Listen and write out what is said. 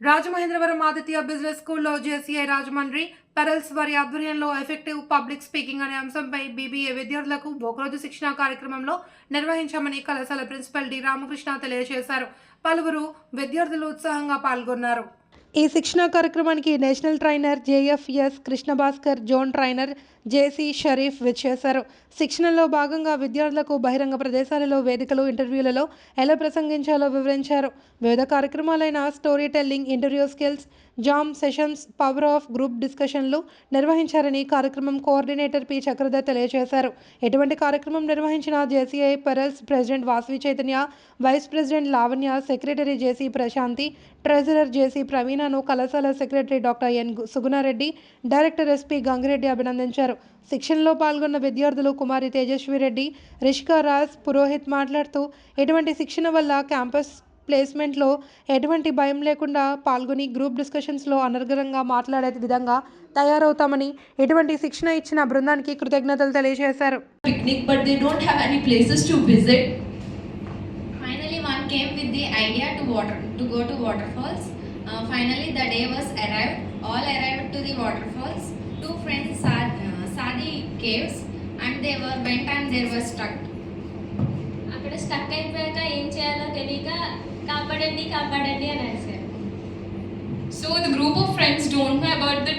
Rajamahendravaram Aditya business స్కూల్లో JCI Rajahmundry pearls వారి ఆధ్వర్యంలో ఎఫెక్టివ్ పబ్లిక్ స్పీకింగ్ అనే అంశంపై బీబీఏ విద్యార్థులకు ఒకరోజు శిక్షణ కార్యక్రమంలో నిర్వహించామని కళాశాల ప్రిన్సిపల్ డి రామకృష్ణ తెలియజేశారు. పలువురు విద్యార్థులు ఉత్సాహంగా పాల్గొన్నారు. ఈ శిక్షణా కార్యక్రమానికి national trainer JFS Krishna Bhaskar zone trainer JC Sharif విచ్చేశారు. శిక్షణలో భాగంగా విద్యార్థులకు బహిరంగ ప్రదేశాలలో వేదికలు ఇంటర్వ్యూలలో ఎలా ప్రసంగించాలో వివరించారు. వివిధ కార్యక్రమాలైన story telling interview skills JAM sessions power of group డిస్కషన్లు నిర్వహించారని కార్యక్రమం కోఆర్డినేటర్ పి. చక్రధర్ తెలియజేశారు. ఎటువంటి కార్యక్రమం నిర్వహించిన JCI pearls president Vasavi Chaitanya vice president Lavanya secretary JC Prashanthi treasurer JC Praveen ప్రవీణను కళాశాల సెక్రటరీ డాక్టర్ ఎన్ గు- సుగుణారెడ్డి డైరెక్టర్ ఎస్పీ గంగిరెడ్డి అభినందించారు. శిక్షణలో పాల్గొన్న విద్యార్థులు కుమారి తేజస్వి రెడ్డి రిషికా రాజ్ పురోహిత్ మాట్లాడుతూ ఎటువంటి శిక్షణ వల్ల క్యాంపస్ ప్లేస్మెంట్లో ఎటువంటి భయం లేకుండా పాల్గొని గ్రూప్ డిస్కషన్స్లో అనర్గళంగా మాట్లాడే విధంగా తయారవుతామని ఎటువంటి శిక్షణ ఇచ్చిన బృందానికి కృతజ్ఞతలు తెలియజేశారు. Picnic but they don't have any places to visit. Finally, one came with the idea to water to go to waterfalls. Uh, finally, the day was arrived. All arrived to the waterfalls. Two friends saw, uh, saw the caves, and they were bent and they were stuck. అక్కడ stuck అయిపోయాక ఏం చేయాలో తెలియక కాపాడండి కాపాడండి అని so the group of friends don't know about the